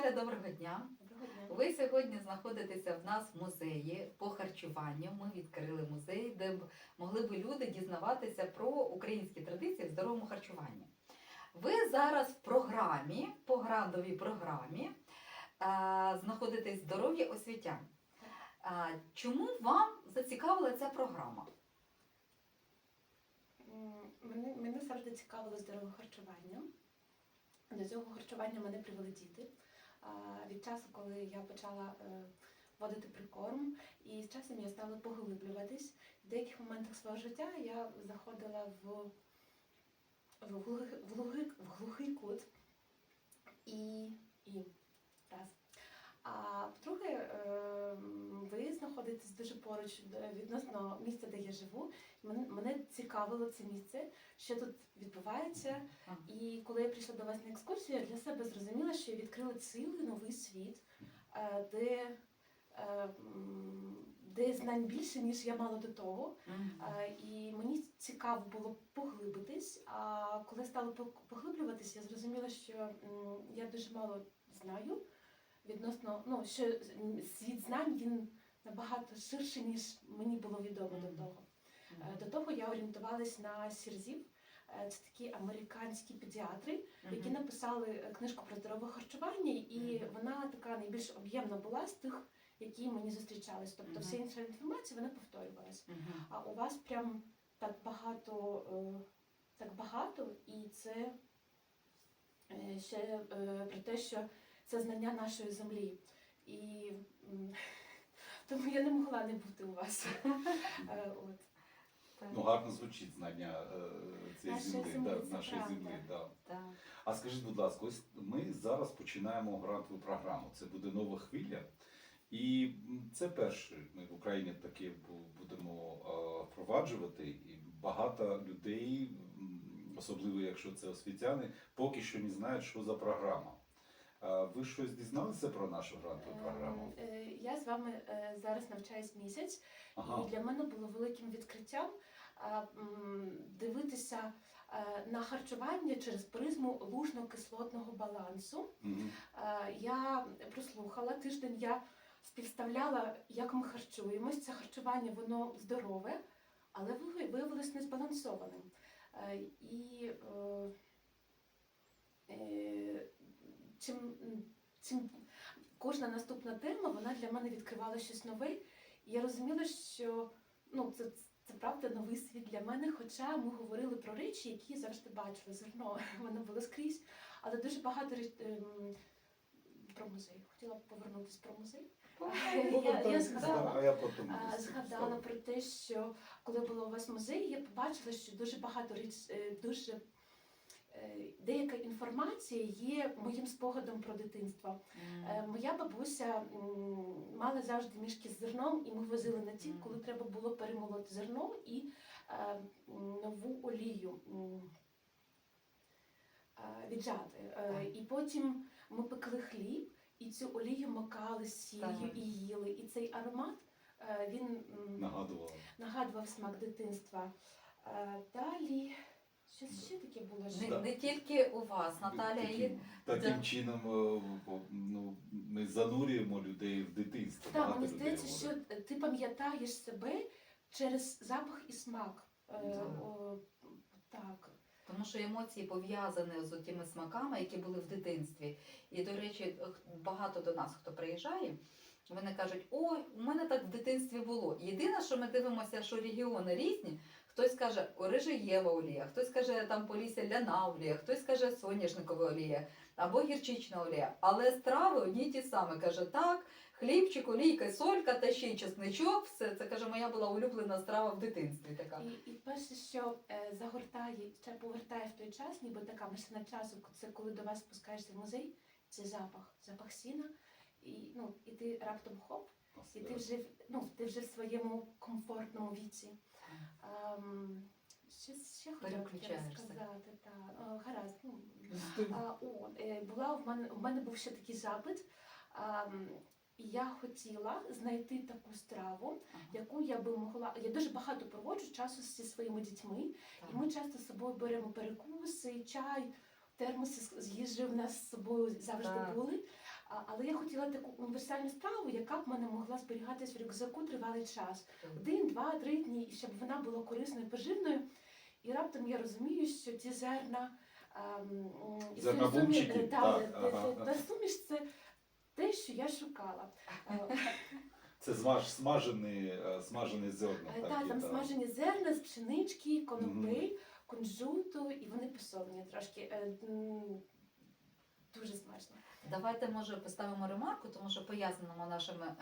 Наталя, доброго дня. Доброго дня. Ви сьогодні знаходитеся в нас в музеї по харчуванню. Ми відкрили музей, де б могли б люди дізнаватися про українські традиції в здоровому харчуванні. Ви зараз в програмі, по грандовій програмі, знаходитесь здоров'я освітян. Чому вам зацікавила ця програма? Мене, мене завжди цікавило здорове харчування. До цього харчування мене привели діти. Від часу, коли я почала водити прикорм, і з часом я стала поглиблюватись. В деяких моментах свого життя я заходила в, в, глухий, в, глухий, в глухий кут і, і раз. А по-друге, е, ви знаходитесь дуже поруч е, відносно місця, де я живу. Мене, мене цікавило це місце, що тут відбувається. І коли я прийшла до вас на екскурсію, я для себе зрозуміла, що я відкрила цілий новий світ, е, де, е, де знань більше, ніж я мала до того. І мені цікаво було поглибитись. А коли стала пог- поглиблюватись, я зрозуміла, що я дуже мало знаю відносно, ну що світ знань він набагато ширший, ніж мені було відомо до Мгм. того. Е, До того я орієнтувалась на сірзів. Е, Це такі американські педіатри, які Мгм. написали е, книжку про здорове харчування, і Мгм. вона така найбільш об'ємна була з тих, які мені зустрічались. Тобто Мгм. вся інша інформація вона повторювалась. Мгм. А у вас прям так багато, так багато, і це ще про те, що це знання нашої землі. І тому я не могла не бути у вас. Е, От. Ну, гарно звучить знання е, цієї Нашої землі, землі, да, це нашої правда. землі. Да. так. А скажіть, будь ласка, ось ми зараз починаємо грантову програму. Це буде нова хвиля. І це перше. Ми в Україні таке будемо е, впроваджувати. І багато людей, особливо якщо це освітяни, поки що не знають, що за програма. Е, Ви щось дізналися про нашу грантову програму? Ем, е, Я з вами е, зараз навчаюсь місяць, Ага. і для мене було великим відкриттям дивитися е, на харчування через призму лужно-кислотного балансу. Е, Я прослухала тиждень, я співставляла, як ми харчуємось. Це харчування воно здорове, але ви- виявилось незбалансованим. Е, І е, е, чим, чим кожна наступна тема вона для мене відкривала щось нове. І я розуміла, що ну, це, це правда новий світ для мене, хоча ми говорили про речі, які я завжди бачила. Зерно воно було скрізь, але дуже багато реч- ем, про музей. Хотіла б повернутися про музей. Я- я згадала. А я потім Згадала про те, що коли була у вас в музеї, я побачила, що дуже багато річ, е, дуже деяка інформація є моїм спогадом про дитинство. Е, Моя бабуся мала завжди мішки з зерном, і ми возили на ті, коли треба було перемолоти зерно і е, нову олію е, віджати. Е, І потім ми пекли хліб, і цю олію макали з сіллю Так. і їли. І цей аромат е, він м, Нагадувала. нагадував смак дитинства. Е, Далі щось ще таке було. Не, що- не тільки у вас, Наталія, є Таким, таким Да. чином е, ну, ми занурюємо людей в дитинство. Так, Багато мені людей здається, що говорить. ти пам'ятаєш себе через запах і смак. Е, Да. о, так. Тому що емоції пов'язані з тими смаками, які були в дитинстві. І, до речі, х- багато до нас, хто приїжджає, вони кажуть, ой, у мене так в дитинстві було. Єдине, що ми дивимося, що регіони різні. Хтось каже орижиєва олія, хтось каже там полісся ляна олія, хтось каже соняшникова олія або гірчична олія. Але страви одні й ті самі. Каже, так, хлібчик, олійка, солька та ще й чесничок. Все це каже, моя була улюблена страва в дитинстві. Така. І, і перше, що е, загортає, ще повертає в той час, ніби така машина часу, це коли до вас спускаєшся в музей, це запах, запах сіна. І, ну, і ти раптом хоп, і ти вже, в- ну, ти вже в своєму комфортному віці. Ем, що, ще хотіла сказати? Та, е, гаразд. Ну, А, о, е, була в мене, у мене був ще такий запит. А, я хотіла знайти таку страву, Ага. яку я би могла. Я дуже багато проводжу часу зі своїми дітьми, і ми часто з собою беремо перекуси, чай, термоси з їжею в нас з собою завжди Так. були. Але я хотіла таку універсальну страву, яка б мене могла зберігатись в рюкзаку тривалий час. Один, два, три дні, і щоб вона була корисною, поживною. І раптом я розумію, що ці зерна ем, е, та, суміш це те, що я шукала. Е, Це смаж, смажені, е, смажені зерна. Так, там смажені зерна з пшенички, конопель, кунжуту, і вони посолені трошки. Дуже смачно. Давайте може поставимо ремарку, тому що пояснимо нашим е,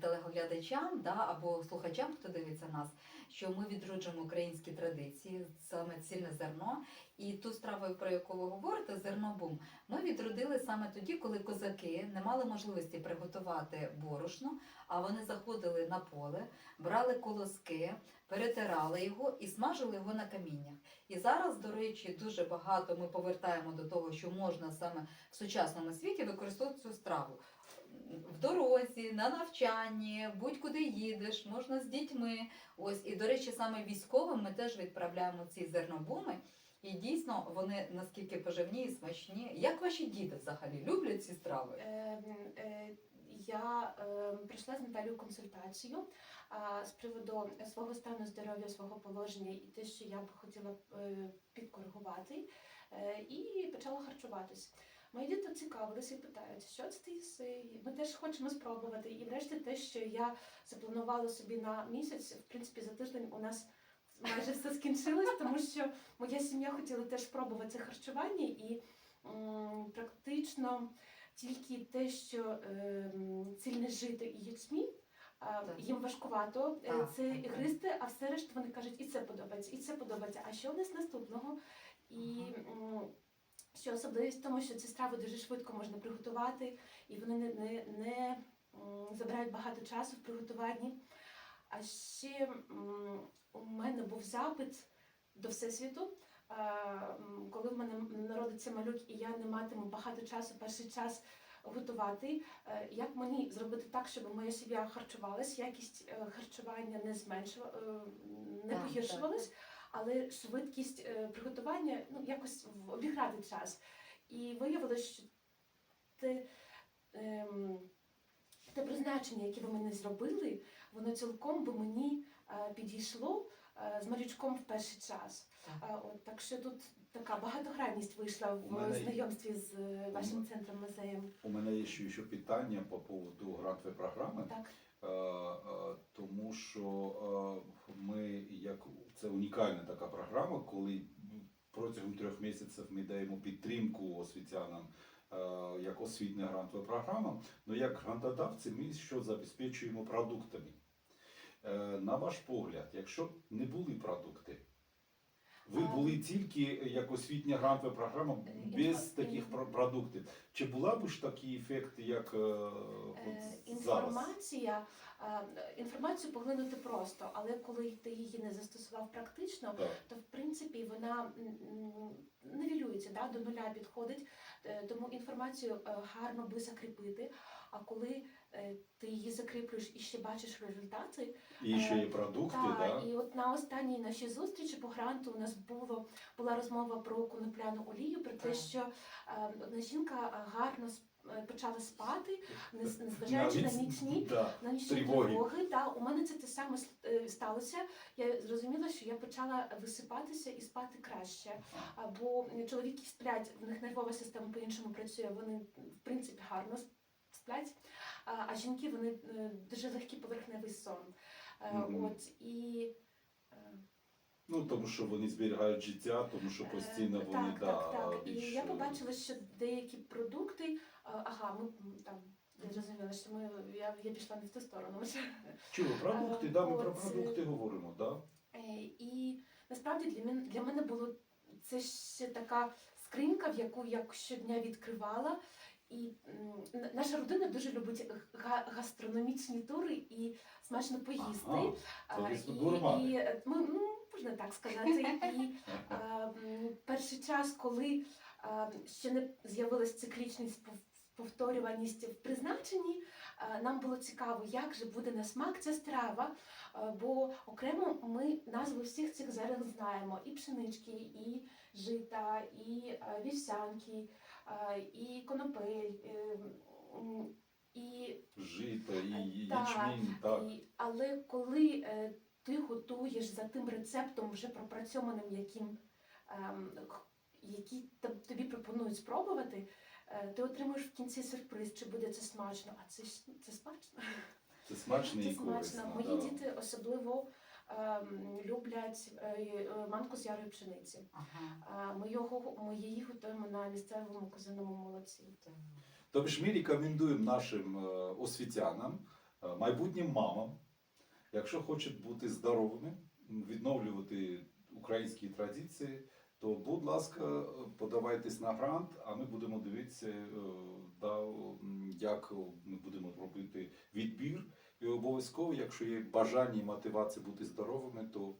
телеглядачам да, або слухачам, хто дивиться нас, що ми відроджуємо українські традиції, саме цільне зерно. І ту страву, про яку ви говорите, зернобум, ми відродили саме тоді, коли козаки не мали можливості приготувати борошно, а вони заходили на поле, брали колоски, перетирали його і смажили його на каміннях. І зараз, до речі, дуже багато ми повертаємо до того, що можна саме в сучасному світі використовувати цю страву. В дорозі, на навчанні, будь-куди їдеш, можна з дітьми. Ось і до речі, саме військовим ми теж відправляємо ці зернобуми. І дійсно вони наскільки поживні і смачні. Як ваші діти взагалі люблять ці страви? Е, е, Я е, пройшла з Наталією консультацію а, з приводу свого стану здоров'я, свого положення і те, що я б хотіла е, підкоригувати, е, і почала харчуватись. Мої діти цікавилися і питають, що це ти їси? Ми теж хочемо спробувати. І врешті те, що я запланувала собі на місяць, в принципі, за тиждень у нас майже все скінчилось, тому що моя сім'я хотіла теж спробувати це харчування і м, практично тільки те, що ем, цільне жито і ячмінь, а, їм важкувато е, Так, це гристи, а все решта вони кажуть, і це подобається, і це подобається. А що у нас наступного? І м, що особливість в тому, що ці страви дуже швидко можна приготувати, і вони не, не, не забирають багато часу в приготуванні. А ще у мене був запит до Всесвіту. Коли в мене народиться малюк, і я не матиму багато часу, перший час готувати, е, як мені зробити так, щоб моя сім'я харчувалась, якість е, харчування не зменшила, е, не погіршувалась, але швидкість е, приготування ну, якось обіграти час. І виявилось, що те, ем, те призначення, яке ви мене зробили, воно цілком би мені е, підійшло е, з малючком в перший час. Так. От, так що тут така багатогранність вийшла в мене- знайомстві з вашим центром музеєм. У мене є ще, ще питання по поводу грантової програми. Так, тому що е, ми як це унікальна така програма, коли протягом трьох місяців ми даємо підтримку освітянам е, як освітня грантова програма. Ну як грантодавці, ми що забезпечуємо продуктами. Е, На ваш погляд, якщо не були продукти, ви були тільки як освітня грантова програма Е, без таких про- продуктів. Чи була б ж такий ефект, як е, от Е, зараз? Інформація, е, інформацію поглинути просто, але коли ти її не застосував практично, Так. то в принципі вона м, м, нівелюється, да, до нуля підходить. Е, Тому інформацію е, гарно би закріпити. А коли е, ти її закріплюєш і ще бачиш результати, І ще є Е, продукти, Так, да? і от на останній нашій зустрічі по гранту у нас було була розмова про конопляну олію, про те, Так. що е, одна жінка е, гарно е, почала спати, незважаючи на нічні. да. На нічні тривоги. тривоги, та у мене це те саме с- е, сталося. Я зрозуміла, що я почала висипатися і спати краще. Або чоловіки сплять, в них нервова система по-іншому працює, вони в принципі гарно сплять. А, жінки вони е, дуже легкий поверхневий сон. Мгм. От і е, Ну тому що вони зберігають життя, тому що постійно вони так, да, так, так. І більш, я побачила, що деякі продукти, ага, ми там. Я зрозуміла, що ми я, я пішла не в ту сторону. Чого, продукти, да, ми про продукти говоримо, да? І насправді для мене для мене було це ще така скринька, в яку я щодня відкривала. І наша родина дуже любить га- гастрономічні тури і смачно поїсти. Ага, А, і, і е, ми, ну, можна так сказати. І а, перший час, коли а, ще не з'явилась циклічність повторюваність в призначенні. Е, Нам було цікаво, як же буде на смак ця страва, е, бо окремо ми назви всіх цих зерен знаємо: і пшенички, і жита, і е, вівсянки, і конопель, і Жито і ячмінь, так. і, але коли е, ти готуєш за тим рецептом, вже пропрацьованим, яким, ем, який тобі пропонують спробувати, ти отримуєш в кінці сюрприз, чи буде це смачно. А це, це смачно. Це смачно Це і корисно. смачно. Мої да. діти особливо ем, люблять е, е, манку з ярої пшениці. Ага. А Ми, його, ми її готуємо на місцевому козиному молоці. Тобто ж ми рекомендуємо нашим е, освітянам, е, майбутнім мамам, якщо хочуть бути здоровими, відновлювати українські традиції, то, будь ласка, подавайтесь на грант, а ми будемо дивитися, е, да, як ми будемо робити відбір. І обов'язково, якщо є бажання і мотивація бути здоровими, то,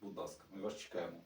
будь ласка, ми вас чекаємо.